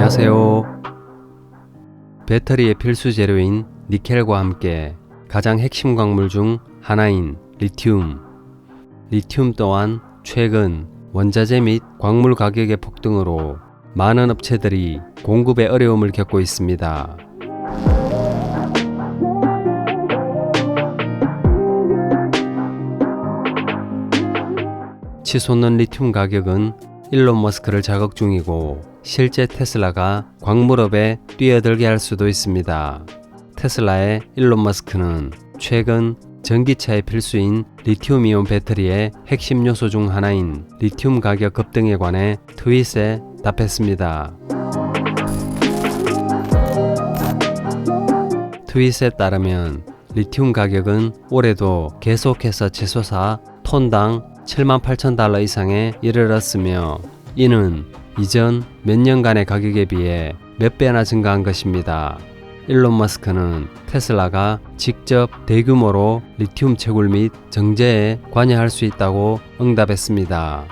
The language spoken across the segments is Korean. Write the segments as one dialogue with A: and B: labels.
A: 안녕하세요. 배터리의 필수 재료인 니켈과 함께 가장 핵심 광물 중 하나인 리튬. 리튬 또한 최근 원자재 및 광물 가격의 폭등으로 많은 업체들이 공급에 어려움을 겪고 있습니다. 치솟는 리튬 가격은 일론 머스크를 자극 중이고 실제 테슬라가 광물업에 뛰어들게 할 수도 있습니다. 테슬라의 일론 머스크는 최근 전기차의 필수인 리튬이온 배터리의 핵심 요소 중 하나인 리튬 가격 급등에 관해 트윗에 답했습니다. 트윗에 따르면 리튬 가격은 올해도 계속해서 치솟아 톤당 7만 8천 달러 이상에 이르렀으며 이는 이전 몇 년간의 가격에 비해 몇 배나 증가한 것입니다. 일론 머스크는 테슬라가 직접 대규모로 리튬 채굴 및 정제에 관여할 수 있다고 응답했습니다.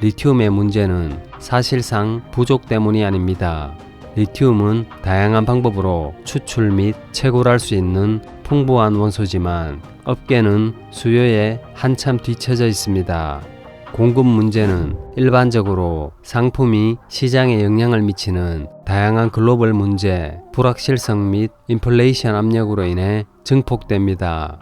A: 리튬의 문제는 사실상 부족 때문이 아닙니다. 리튬은 다양한 방법으로 추출 및 채굴할 수 있는 풍부한 원소지만 업계는 수요에 한참 뒤처져 있습니다. 공급 문제는 일반적으로 상품이 시장에 영향을 미치는 다양한 글로벌 문제, 불확실성 및 인플레이션 압력으로 인해 증폭됩니다.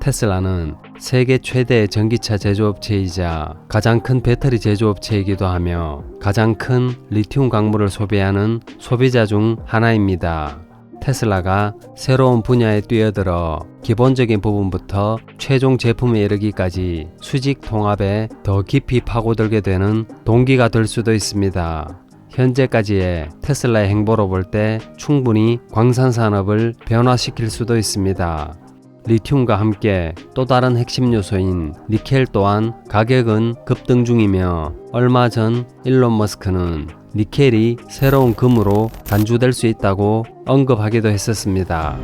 A: 테슬라는 세계 최대 전기차 제조업체이자 가장 큰 배터리 제조업체이기도 하며 가장 큰 리튬 광물을 소비하는 소비자 중 하나입니다. 테슬라가 새로운 분야에 뛰어들어 기본적인 부분부터 최종 제품에 이르기까지 수직 통합에 더 깊이 파고들게 되는 동기가 될 수도 있습니다. 현재까지의 테슬라의 행보로 볼 때 충분히 광산 산업을 변화시킬 수도 있습니다. 리튬과 함께 또 다른 핵심 요소인 니켈 또한 가격은 급등 중이며 얼마 전 일론 머스크는 니켈이 새로운 금으로 간주될 수 있다고 언급하기도 했었습니다.